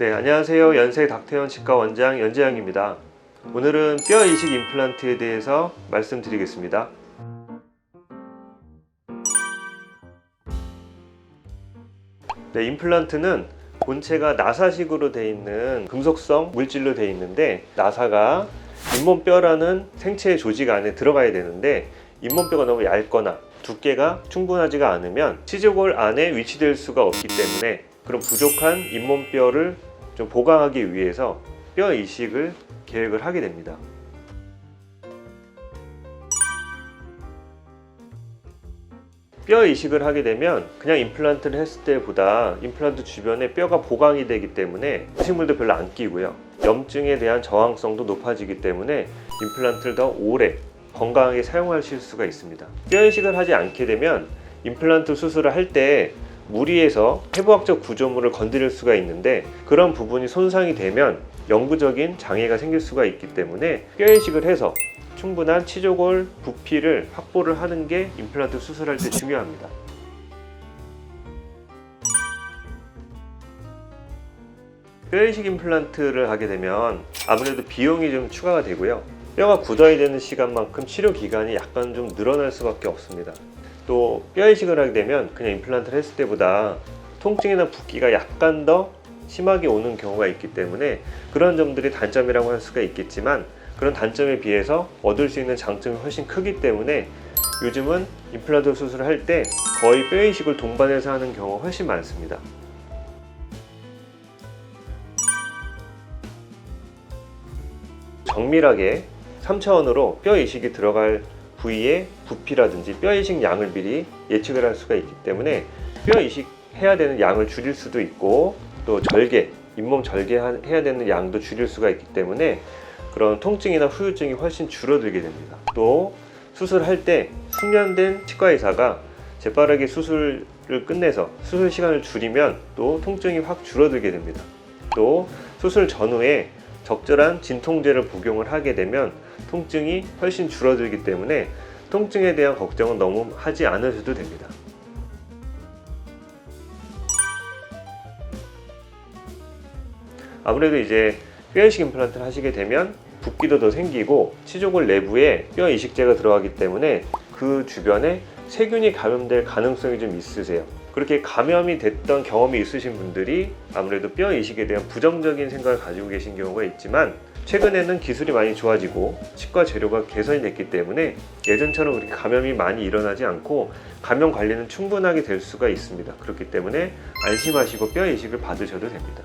네, 안녕하세요. 연세 닥터현 치과 원장 연재영입니다. 오늘은 뼈 이식 임플란트에 대해서 말씀드리겠습니다. 네, 임플란트는 본체가 나사식으로 되어 있는 금속성 물질로 되어 있는데 나사가 잇몸뼈라는 생체 조직 안에 들어가야 되는데 잇몸뼈가 너무 얇거나 두께가 충분하지가 않으면 치즈골 안에 위치될 수가 없기 때문에 그런 부족한 잇몸뼈를 좀 보강하기 위해서 뼈 이식을 계획을 하게 됩니다. 뼈 이식을 하게 되면 그냥 임플란트를 했을 때보다 임플란트 주변에 뼈가 보강이 되기 때문에 식물도 별로 안 끼고요. 염증에 대한 저항성도 높아지기 때문에 임플란트를 더 오래 건강하게 사용하실 수가 있습니다. 뼈 이식을 하지 않게 되면 임플란트 수술을 할 때 무리해서 해부학적 구조물을 건드릴 수가 있는데 그런 부분이 손상이 되면 영구적인 장애가 생길 수가 있기 때문에 뼈 이식을 해서 충분한 치조골 부피를 확보를 하는 게 임플란트 수술할 때 중요합니다. 뼈이식 임플란트를 하게 되면 아무래도 비용이 좀 추가가 되고요. 뼈가 굳어야 되는 시간만큼 치료 기간이 약간 좀 늘어날 수밖에 없습니다. 또 뼈 이식을 하게 되면 그냥 임플란트를 했을 때보다 통증이나 붓기가 약간 더 심하게 오는 경우가 있기 때문에 그런 점들이 단점이라고 할 수가 있겠지만 그런 단점에 비해서 얻을 수 있는 장점이 훨씬 크기 때문에 요즘은 임플란트 수술을 할 때 거의 뼈 이식을 동반해서 하는 경우가 훨씬 많습니다. 정밀하게 3차원으로 뼈 이식이 들어갈 부위의 부피라든지 뼈 이식 양을 미리 예측을 할 수가 있기 때문에 뼈 이식 해야 되는 양을 줄일 수도 있고 또 절개, 잇몸 절개 해야 되는 양도 줄일 수가 있기 때문에 그런 통증이나 후유증이 훨씬 줄어들게 됩니다. 또 수술할 때 숙련된 치과 의사가 재빠르게 수술을 끝내서 수술 시간을 줄이면 또 통증이 확 줄어들게 됩니다. 또 수술 전후에 적절한 진통제를 복용을 하게 되면 통증이 훨씬 줄어들기 때문에 통증에 대한 걱정은 너무 하지 않으셔도 됩니다. 아무래도 이제 뼈 이식 임플란트를 하시게 되면 붓기도 더 생기고 치조골 내부에 뼈 이식제가 들어가기 때문에 그 주변에 세균이 감염될 가능성이 좀 있으세요. 그렇게 감염이 됐던 경험이 있으신 분들이 아무래도 뼈 이식에 대한 부정적인 생각을 가지고 계신 경우가 있지만 최근에는 기술이 많이 좋아지고 치과 재료가 개선이 됐기 때문에 예전처럼 그렇게 감염이 많이 일어나지 않고 감염 관리는 충분하게 될 수가 있습니다. 그렇기 때문에 안심하시고 뼈 이식을 받으셔도 됩니다.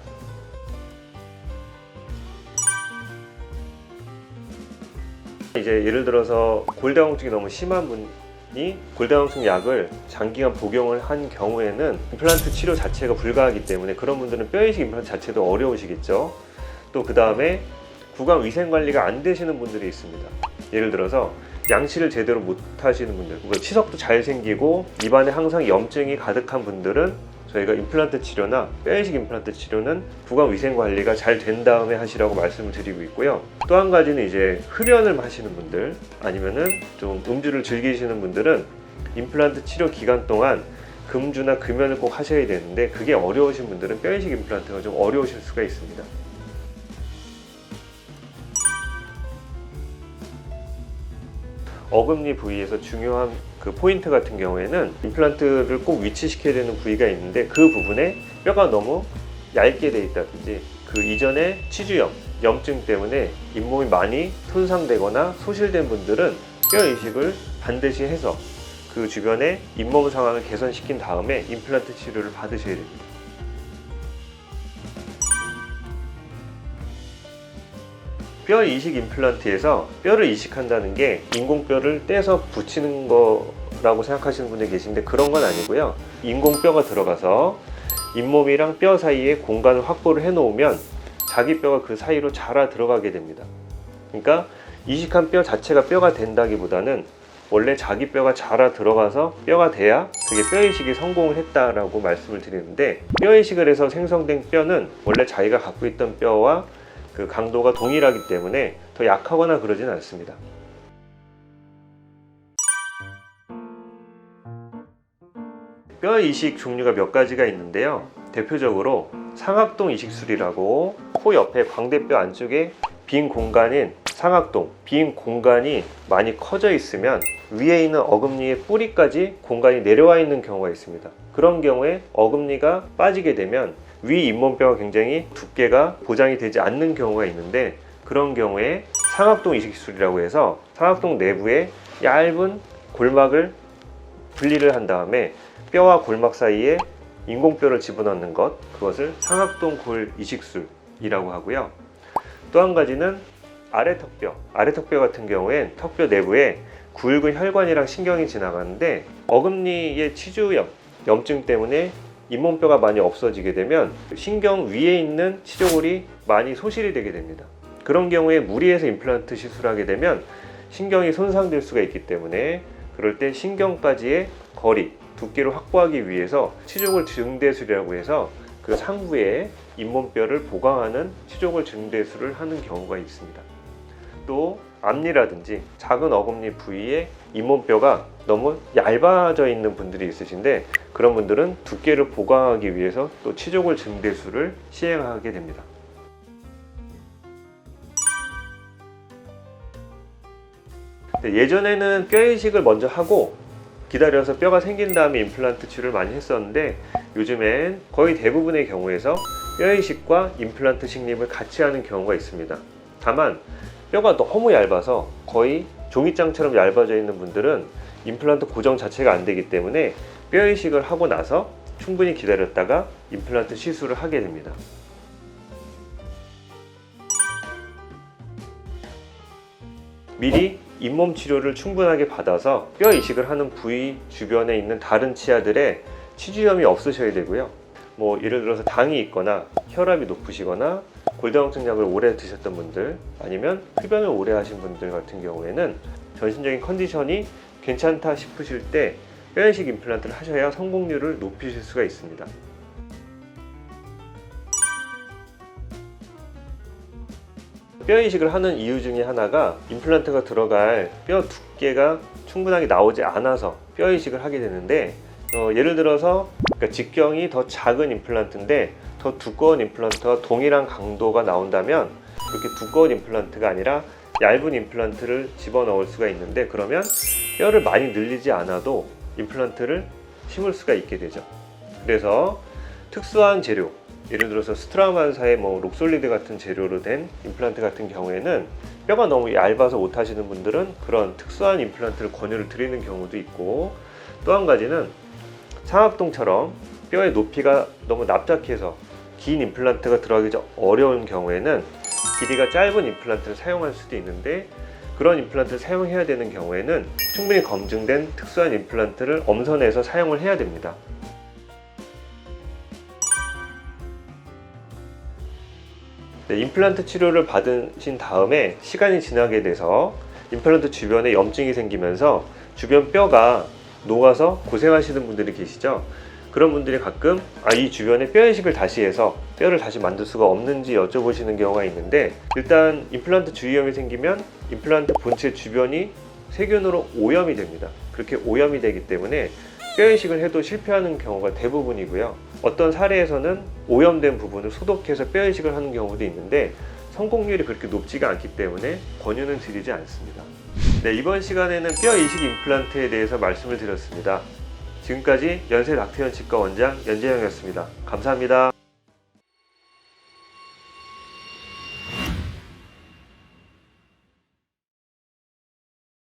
이제 예를 들어서 골다공증이 너무 심한 분 이 골다공증 약을 장기간 복용을 한 경우에는 임플란트 치료 자체가 불가하기 때문에 그런 분들은 뼈 이식 임플란트 자체도 어려우시겠죠. 또 그 다음에 구강 위생 관리가 안 되시는 분들이 있습니다. 예를 들어서 양치를 제대로 못 하시는 분들, 치석도 잘 생기고 입안에 항상 염증이 가득한 분들은 저희가 임플란트 치료나 뼈이식 임플란트 치료는 구강 위생 관리가 잘 된 다음에 하시라고 말씀을 드리고 있고요. 또 한 가지는 이제 흡연을 하시는 분들 아니면은 좀 음주를 즐기시는 분들은 임플란트 치료 기간 동안 금주나 금연을 꼭 하셔야 되는데 그게 어려우신 분들은 뼈이식 임플란트가 좀 어려우실 수가 있습니다. 어금니 부위에서 중요한 그 포인트 같은 경우에는 임플란트를 꼭 위치시켜야 되는 부위가 있는데 그 부분에 뼈가 너무 얇게 돼 있다든지 그 이전에 치주염, 염증 때문에 잇몸이 많이 손상되거나 소실된 분들은 뼈 이식을 반드시 해서 그 주변에 잇몸 상황을 개선시킨 다음에 임플란트 치료를 받으셔야 됩니다. 뼈 이식 임플란트에서 뼈를 이식한다는 게 인공뼈를 떼서 붙이는 거라고 생각하시는 분들이 계신데 그런 건 아니고요. 인공뼈가 들어가서 잇몸이랑 뼈 사이에 공간을 확보를 해 놓으면 자기 뼈가 그 사이로 자라 들어가게 됩니다. 그러니까 이식한 뼈 자체가 뼈가 된다기보다는 원래 자기 뼈가 자라 들어가서 뼈가 돼야 그게 뼈 이식이 성공을 했다라고 말씀을 드리는데 뼈 이식을 해서 생성된 뼈는 원래 자기가 갖고 있던 뼈와 그 강도가 동일하기 때문에 더 약하거나 그러진 않습니다. 뼈 이식 종류가 몇 가지가 있는데요. 대표적으로 상악동 이식술이라고 코 옆에 광대뼈 안쪽에 빈 공간인 상악동 빈 공간이 많이 커져 있으면 위에 있는 어금니의 뿌리까지 공간이 내려와 있는 경우가 있습니다. 그런 경우에 어금니가 빠지게 되면 위 잇몸뼈가 굉장히 두께가 보장이 되지 않는 경우가 있는데 그런 경우에 상악동 이식술이라고 해서 상악동 내부에 얇은 골막을 분리를 한 다음에 뼈와 골막 사이에 인공뼈를 집어넣는 것 그것을 상악동 골 이식술이라고 하고요. 또 한 가지는 아래 턱뼈 아래 턱뼈 같은 경우엔 턱뼈 내부에 굵은 혈관이랑 신경이 지나가는데 어금니의 치주염 염증 때문에 잇몸뼈가 많이 없어지게 되면 신경 위에 있는 치조골이 많이 소실이 되게 됩니다. 그런 경우에 무리해서 임플란트 시술하게 되면 신경이 손상될 수가 있기 때문에 그럴 때 신경까지의 거리, 두께를 확보하기 위해서 치조골 증대술이라고 해서 그 상부에 잇몸뼈를 보강하는 치조골 증대술을 하는 경우가 있습니다. 또 앞니라든지 작은 어금니 부위에 잇몸뼈가 너무 얇아져 있는 분들이 있으신데 그런 분들은 두께를 보강하기 위해서 또 치조골 증대술을 시행하게 됩니다. 근데 예전에는 뼈 이식을 먼저 하고 기다려서 뼈가 생긴 다음에 임플란트 치료를 많이 했었는데 요즘엔 거의 대부분의 경우에서 뼈 이식과 임플란트 식립을 같이 하는 경우가 있습니다. 다만 뼈가 너무 얇아서 거의 종이장처럼 얇아져 있는 분들은 임플란트 고정 자체가 안 되기 때문에 뼈 이식을 하고 나서 충분히 기다렸다가 임플란트 시술을 하게 됩니다. 미리 잇몸 치료를 충분하게 받아서 뼈 이식을 하는 부위 주변에 있는 다른 치아들의 치주염이 없으셔야 되고요. 뭐 예를 들어서 당이 있거나 혈압이 높으시거나 골다공증 약을 오래 드셨던 분들 아니면 흡연을 오래 하신 분들 같은 경우에는 전신적인 컨디션이 괜찮다 싶으실 때 뼈이식 임플란트를 하셔야 성공률을 높이실 수가 있습니다. 뼈 이식을 하는 이유 중에 하나가 임플란트가 들어갈 뼈 두께가 충분하게 나오지 않아서 뼈 이식을 하게 되는데 어, 예를 들어서 그러니까 직경이 더 작은 임플란트인데 더 두꺼운 임플란트와 동일한 강도가 나온다면 그렇게 두꺼운 임플란트가 아니라 얇은 임플란트를 집어넣을 수가 있는데 그러면 뼈를 많이 늘리지 않아도 임플란트를 심을 수가 있게 되죠. 그래서 특수한 재료, 예를 들어서 스트라만사의 뭐 록솔리드 같은 재료로 된 임플란트 같은 경우에는 뼈가 너무 얇아서 못 하시는 분들은 그런 특수한 임플란트를 권유를 드리는 경우도 있고 또 한 가지는 상악동처럼 뼈의 높이가 너무 납작해서 긴 임플란트가 들어가기 좀 어려운 경우에는 길이가 짧은 임플란트를 사용할 수도 있는데 그런 임플란트를 사용해야 되는 경우에는 충분히 검증된 특수한 임플란트를 엄선해서 사용을 해야 됩니다. 네, 임플란트 치료를 받으신 다음에 시간이 지나게 돼서 임플란트 주변에 염증이 생기면서 주변 뼈가 녹아서 고생하시는 분들이 계시죠. 그런 분들이 가끔 아, 이 주변에 뼈 이식을 다시 해서 뼈를 다시 만들 수가 없는지 여쭤보시는 경우가 있는데 일단 임플란트 주위염이 생기면 임플란트 본체 주변이 세균으로 오염이 됩니다. 그렇게 오염이 되기 때문에 뼈 이식을 해도 실패하는 경우가 대부분이고요. 어떤 사례에서는 오염된 부분을 소독해서 뼈 이식을 하는 경우도 있는데 성공률이 그렇게 높지가 않기 때문에 권유는 드리지 않습니다. 네, 이번 시간에는 뼈 이식 임플란트에 대해서 말씀을 드렸습니다. 지금까지 연세 닥터현 치과 원장 연재영이었습니다. 감사합니다.